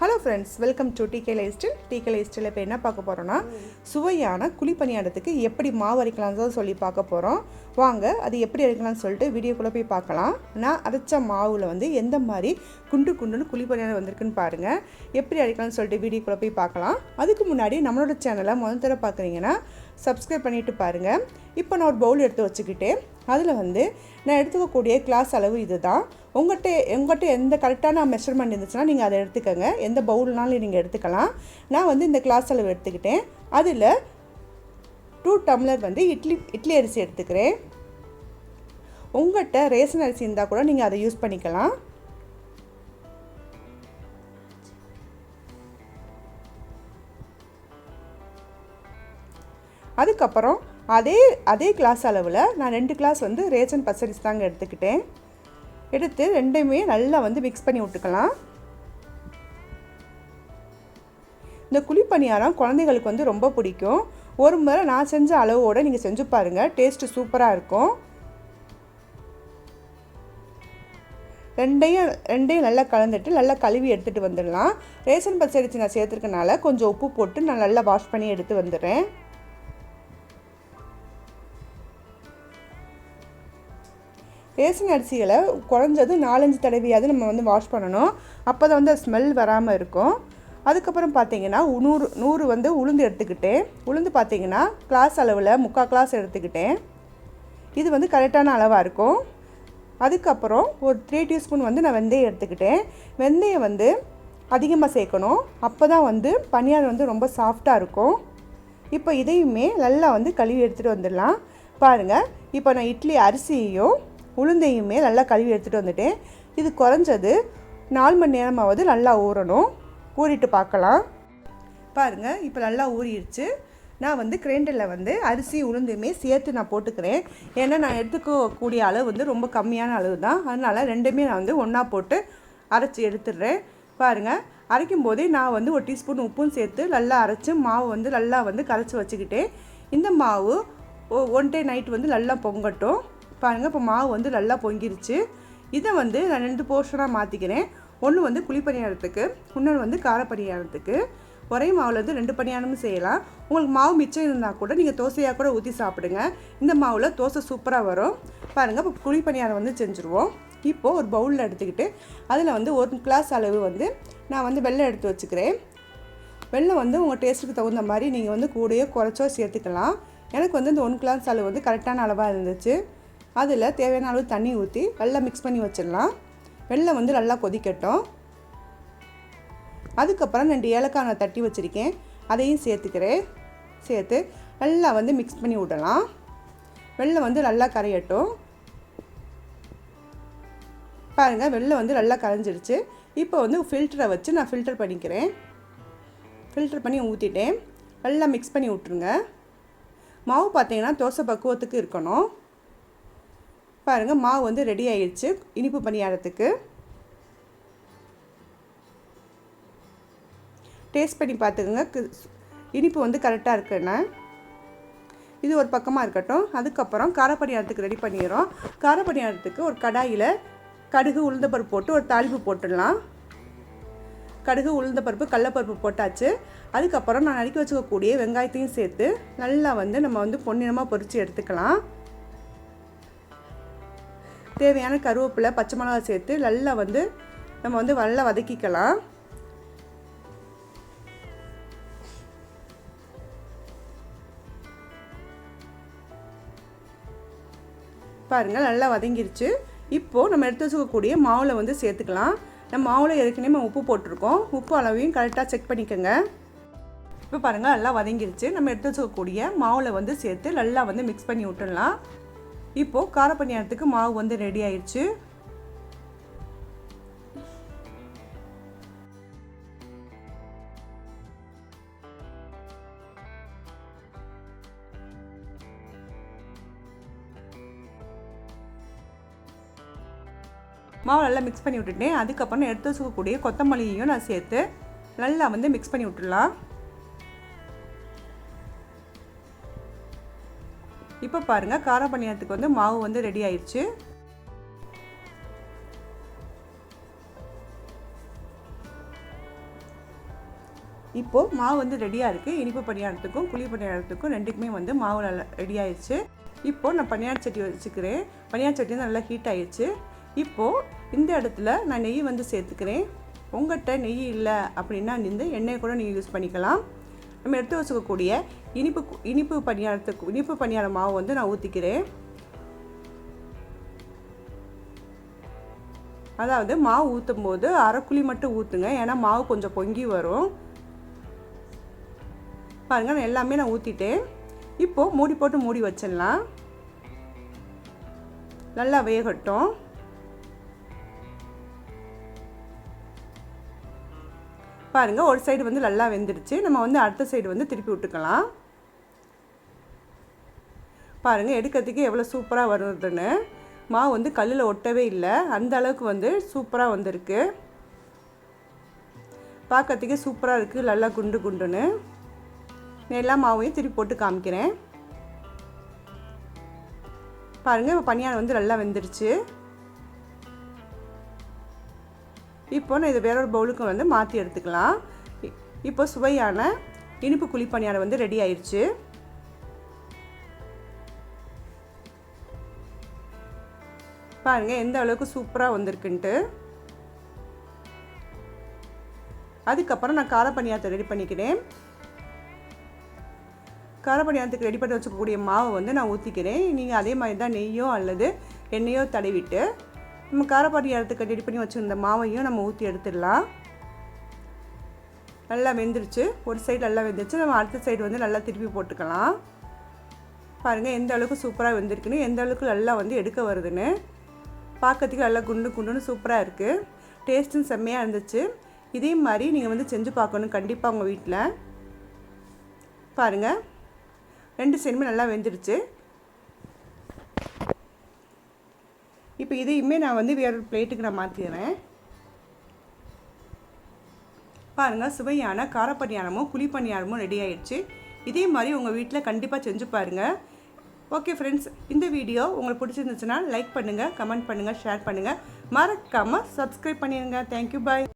Hello friends welcome to DK லைஸ்டில் DK லைஸ்டில் இப்போ என்ன பார்க்க போகிறோன்னா சுவையான குழிப்பணியாரத்துக்கு எப்படி மாவு அரைக்கலாம்னு தான் சொல்லி பார்க்க போகிறோம் வாங்க அது எப்படி அரைக்கலாம்னு சொல்லிட்டு வீடியோக்குள்ளே போய் பார்க்கலாம். நான் அரைச்ச மாவில் வந்து எந்த மாதிரி குண்டு குண்டுன்னு குழிப்பணியாரம் வந்திருக்குன்னு பாருங்கள் எப்படி அரைக்கலாம்னு சொல்லிட்டு வீடியோக்குள்ளே போய் பார்க்கலாம். அதுக்கு முன்னாடி நம்மளோட சேனலை முதல் தடவை பார்க்குறீங்கன்னா சப்ஸ்கிரைப் பண்ணிவிட்டு பாருங்கள் இப்போ நான் ஒரு பவுல் எடுத்து வச்சுக்கிட்டு அதில் வந்து நான் எடுத்துக்கக்கூடிய கிளாஸ் அளவு இதுதான். உங்கள்கிட்ட உங்கள்கிட்ட எந்த கரெக்டான மெஷர்மெண்ட் இருந்துச்சுன்னா நீங்கள் அதை எடுத்துக்கோங்க. எந்த பவுல்னாலும் நீங்கள் எடுத்துக்கலாம். நான் வந்து இந்த கிளாஸ் அளவு எடுத்துக்கிட்டேன். அதில் டூ டம்ளர் வந்து இட்லி இட்லி அரிசி எடுத்துக்கிறேன். உங்கள்கிட்ட ரேஷன் அரிசி இருந்தால் கூட நீங்கள் அதை யூஸ் பண்ணிக்கலாம். அதுக்கப்புறம் அதே அதே கிளாஸ் அளவில் நான் ரெண்டு கிளாஸ் வந்து ரேசன் பச்சரிசி தாங்க எடுத்துக்கிட்டேன். எடுத்து ரெண்டையுமே நல்லா வந்து மிக்ஸ் பண்ணி விட்டுக்கலாம். இந்த குழிப்பணியாரம் குழந்தைகளுக்கு வந்து ரொம்ப பிடிக்கும். ஒரு முறை நான் செஞ்ச அளவோடு நீங்கள் செஞ்சு பாருங்கள் டேஸ்ட்டு சூப்பராக இருக்கும். ரெண்டையும் ரெண்டையும் நல்லா கலந்துட்டு நல்லா கழுவி எடுத்துகிட்டு வந்துடலாம். ரேஷன் பச்சரிசி நான் சேர்த்துருக்கனால கொஞ்சம் உப்பு போட்டு நான் நல்லா வாஷ் பண்ணி எடுத்து வந்துடுறேன். ரேஷன் அரிசிகளை குறைஞ்சது நாலஞ்சு தடவையாவது நம்ம வந்து வாஷ் பண்ணணும். அப்போ தான் வந்து ஸ்மெல் வராமல் இருக்கும். அதுக்கப்புறம் பார்த்தீங்கன்னா நூறு நூறு வந்து உளுந்து எடுத்துக்கிட்டேன். உளுந்து பார்த்தீங்கன்னா கிளாஸ் அளவில் முக்கால் கிளாஸ் எடுத்துக்கிட்டேன். இது வந்து கரெக்டான அளவாக இருக்கும். அதுக்கப்புறம் ஒரு த்ரீ டீஸ்பூன் வந்து நான் வெந்தயம் எடுத்துக்கிட்டேன். வெந்தயம் வந்து அதிகமாக சேர்க்கணும். அப்போ தான் வந்து பனியார் வந்து ரொம்ப சாஃப்டாக இருக்கும். இப்போ இதையுமே நல்லா வந்து கழுவி எடுத்துகிட்டு வந்துடலாம். பாருங்கள் இப்போ நான் இட்லி அரிசியையும் உளுந்தையுமே நல்லா கழுவி எடுத்துகிட்டு வந்துட்டேன். இது குறைஞ்சது நாலு மணி நேரமாவது நல்லா ஊறணும். ஊறிட்டு பார்க்கலாம். பாருங்கள் இப்போ நல்லா ஊறிடுச்சு. நான் வந்து கிரைண்டரில் வந்து அரிசி உளுந்துமே சேர்த்து நான் போட்டுக்கிறேன். ஏன்னா நான் எடுத்துக்கக்கூடிய அளவு வந்து ரொம்ப கம்மியான அளவு தான் அதனால் ரெண்டுமே நான் வந்து ஒன்றா போட்டு அரைச்சி எடுத்துடுறேன். பாருங்கள் அரைக்கும் போதே நான் வந்து ஒரு டீஸ்பூன் உப்பும் சேர்த்து நல்லா அரைச்சி மாவு வந்து நல்லா வந்து கரைச்சி வச்சுக்கிட்டேன். இந்த மாவு ஒன் டே நைட் வந்து நல்லா பொங்கட்டும். பாருங்கள் இப்போ மாவு வந்து நல்லா பொங்கிருச்சு. இதை வந்து நான் ரெண்டு போர்ஷனாக மாற்றிக்கிறேன் ஒன்று வந்து குழிப்பணியாரத்துக்கு இன்னொன்று வந்து காரப்பணியாரத்துக்கு ஒரே மாவில் வந்து ரெண்டு பணியாரமும் செய்யலாம். உங்களுக்கு மாவு மிச்சம் இருந்தால் கூட நீங்கள் தோசையாக கூட ஊற்றி சாப்பிடுங்க. இந்த மாவில் தோசை சூப்பராக வரும். பாருங்கள் இப்போ குழி பணியாரம் வந்து செஞ்சுருவோம். இப்போது ஒரு பவுலில் எடுத்துக்கிட்டு அதில் வந்து ஒரு கிளாஸ் அளவு வந்து நான் வந்து வெள்ளம் எடுத்து வச்சுக்கிறேன். வெள்ளம் வந்து உங்கள் டேஸ்ட்டுக்கு தகுந்த மாதிரி நீங்கள் வந்து கூடயோ குறைச்சோ சேர்த்துக்கலாம். எனக்கு வந்து இந்த ஒன் கிளாஸ் அளவு வந்து கரெக்டான அளவாக இருந்துச்சு. அதில் தேவையான அளவு தண்ணி ஊற்றி நல்லா மிக்ஸ் பண்ணி வச்சிடலாம். வெள்ளம் வந்து நல்லா கொதிக்கட்டும். அதுக்கப்புறம் ரெண்டு ஏலக்காய் நான் தட்டி வச்சுருக்கேன். அதையும் சேர்த்துக்கிறேன். சேர்த்து நல்லா வந்து மிக்ஸ் பண்ணி விடலாம். வெள்ளம் வந்து நல்லா கரையட்டும். பாருங்கள் வெள்ளம் வந்து நல்லா கரைஞ்சிடுச்சு இப்போ வந்து ஃபில்டரை வச்சு நான் ஃபில்டர் பண்ணிக்கிறேன். ஃபில்டர் பண்ணி ஊற்றிட்டேன் நல்லா மிக்ஸ் பண்ணி விட்ருங்க மாவு பார்த்தீங்கன்னா தோசை பக்குவத்துக்கு இருக்கணும். பாருங்கள் மாவு வந்து ரெடி ஆயிடுச்சு. இனிப்பு பணியாரத்துக்கு. டேஸ்ட் பண்ணி பார்த்துக்கோங்க. இனிப்பு வந்து கரெக்டாக இருக்குன்னு இது ஒரு பக்கமாக இருக்கட்டும். அதுக்கப்புறம் காரப்பணியாரத்துக்கு ரெடி பண்ணிடுறோம். காரப்பணியாரத்துக்கு ஒரு கடாயில் கடுகு உளுந்தப்பருப்பு போட்டு ஒரு தாளிப்பு போட்டுடலாம். கடுகு உளுந்தப்பருப்பு கடலப்பருப்பு போட்டாச்சு. அதுக்கப்புறம் நான் நறுக்கி வச்சுக்கக்கூடிய வெங்காயத்தையும் சேர்த்து நல்லா வந்து நம்ம வந்து பொன்னிறமாக பொரித்து எடுத்துக்கலாம். தேவையான கருவேப்பிலை பச்சை மிளகா சேர்த்து நல்லா வந்து நம்ம வந்து நல்லா வதக்கிக்கலாம். பாருங்கள் நல்லா வதங்கிருச்சு. இப்போது நம்ம எடுத்து வச்சுக்கக்கூடிய மாவில் வந்து சேர்த்துக்கலாம். நம்ம மாவில் ஏற்கனவே நம்ம உப்பு போட்டிருக்கோம். உப்பு அளவையும் கரெக்டாக செக் பண்ணிக்கோங்க. இப்போ பாருங்கள் நல்லா வதங்கிருச்சு. நம்ம எடுத்து வச்சுக்கக்கூடிய மாவில் வந்து சேர்த்து நல்லா வந்து மிக்ஸ் பண்ணி விட்டுடலாம். இப்போது காரப்பணியாரத்துக்கு மாவு வந்து ரெடி ஆயிடுச்சு மாவு நல்லா மிக்ஸ் பண்ணி விட்டுட்டேன். அதுக்கப்புறம் எடுத்து வச்சுக்கக்கூடிய கொத்தமல்லியையும் நான் சேர்த்து நல்லா வந்து மிக்ஸ் பண்ணி விட்டுடலாம். இப்போ பாருங்கள் கார பணியாரத்துக்கு வந்து மாவு வந்து ரெடி ஆயிடுச்சு இப்போது மாவு வந்து ரெடியாக இருக்குது இனிப்பு பணியாரத்துக்கும் குழி பணியாரத்துக்கும் ரெண்டுக்குமே வந்து மாவு நல்லா ரெடி ஆயிடுச்சு இப்போது நான் பணியார் சட்டி வச்சுக்கிறேன். பணியார் சட்டி வந்து நல்லா ஹீட் ஆயிடுச்சு இப்போது இந்த இடத்துல நான் நெய் வந்து சேர்த்துக்கிறேன். உங்கள்கிட்ட நெய் இல்லை அப்படின்னா இந்த எண்ணெயை கூட நீங்கள் யூஸ் பண்ணிக்கலாம். நம்ம எடுத்து வச்சுக்கக்கூடிய இனிப்பு இனிப்பு பணியாரத்துக்கு இனிப்பு பணியார மாவு வந்து நான் ஊற்றிக்கிறேன் அதாவது மாவு ஊற்றும் போது அரைக்குழி மட்டும் ஊற்றுங்க ஏன்னா மாவு கொஞ்சம் பொங்கி வரும். பாருங்கள் நான் எல்லாமே நான் ஊற்றிட்டேன் இப்போது மூடி போட்டு மூடி வச்சிடலாம். நல்லா வேகட்டும். பாருங்கள் ஒரு சைடு வந்து நல்லா வெந்துடுச்சு நம்ம வந்து அடுத்த சைடு வந்து திருப்பி விட்டுக்கலாம். பாருங்கள் எடுக்கிறதுக்கு எவ்வளோ சூப்பராக வருதுன்னு. மாவு வந்து கல்லில் ஒட்டவே இல்லை. அந்த அளவுக்கு வந்து சூப்பராக வந்திருக்கு. பார்க்கறதுக்கே சூப்பராக இருக்குது நல்லா குண்டு குண்டுன்னு. எல்லா மாவையும் திருப்பி போட்டு காமிக்கிறேன். பாருங்கள் இப்போ பனியாரம் வந்து நல்லா வெந்துருச்சு. இப்போ நான் இதை வேற ஒரு பவுலுக்கு வந்து மாற்றி எடுத்துக்கலாம். இப்போ சுவையான இனிப்பு குழி வந்து ரெடி ஆயிடுச்சு பாருங்க எந்த அளவுக்கு சூப்பராக வந்திருக்குன்ட்டு. அதுக்கப்புறம் நான் காரப்பணியாரத்தை ரெடி பண்ணிக்கிறேன். காரப்பணியாரத்துக்கு ரெடி பண்ணி வச்சுக்கக்கூடிய மாவை வந்து நான் ஊற்றிக்கிறேன் நீங்கள் அதே மாதிரி தான் நெய்யோ அல்லது எண்ணெயோ தடவிட்டு நம்ம காரப்பணியாரத்துக்கு ரெடி பண்ணி வச்சுருந்த மாவையும் நம்ம ஊற்றி எடுத்துடலாம். நல்லா வெந்துருச்சு. ஒரு சைடு நல்லா வெந்துருச்சு. நம்ம அடுத்த சைடு வந்து நல்லா திருப்பி போட்டுக்கலாம். பாருங்கள் எந்த அளவுக்கு சூப்பராக வெந்திருக்குன்னு எந்த அளவுக்கு நல்லா வந்து எடுக்க வருதுன்னு. பார்க்கறதுக்கு நல்லா குண்டு குண்டுன்னு சூப்பராக இருக்குது டேஸ்ட்டும் செம்மையாக இருந்துச்சு. இதே மாதிரி நீங்கள் வந்து செஞ்சு பார்க்கணும் கண்டிப்பாக உங்கள் வீட்டில் பாருங்கள் ரெண்டு சைடுமே நல்லா வெந்துடுச்சு. இப்போ இதையுமே நான் வந்து வேற ஒரு பிளேட்டுக்கு நான் மாற்றிடுறேன் பாருங்கள் சுவையான காரப்பணியாரமும் குழிப்பணியாரமும் ரெடி ஆயிடுச்சு. இதே மாதிரி உங்கள் வீட்டில் கண்டிப்பாக செஞ்சு பாருங்கள் ஓகே ஃப்ரெண்ட்ஸ் இந்த வீடியோ உங்களுக்கு பிடிச்சிருந்துச்சுன்னா லைக் பண்ணுங்கள் கமெண்ட் பண்ணுங்கள் ஷேர் பண்ணுங்கள் மறக்காமல் சப்ஸ்கிரைப் பண்ணிடுங்க தேங்க்யூ பாய்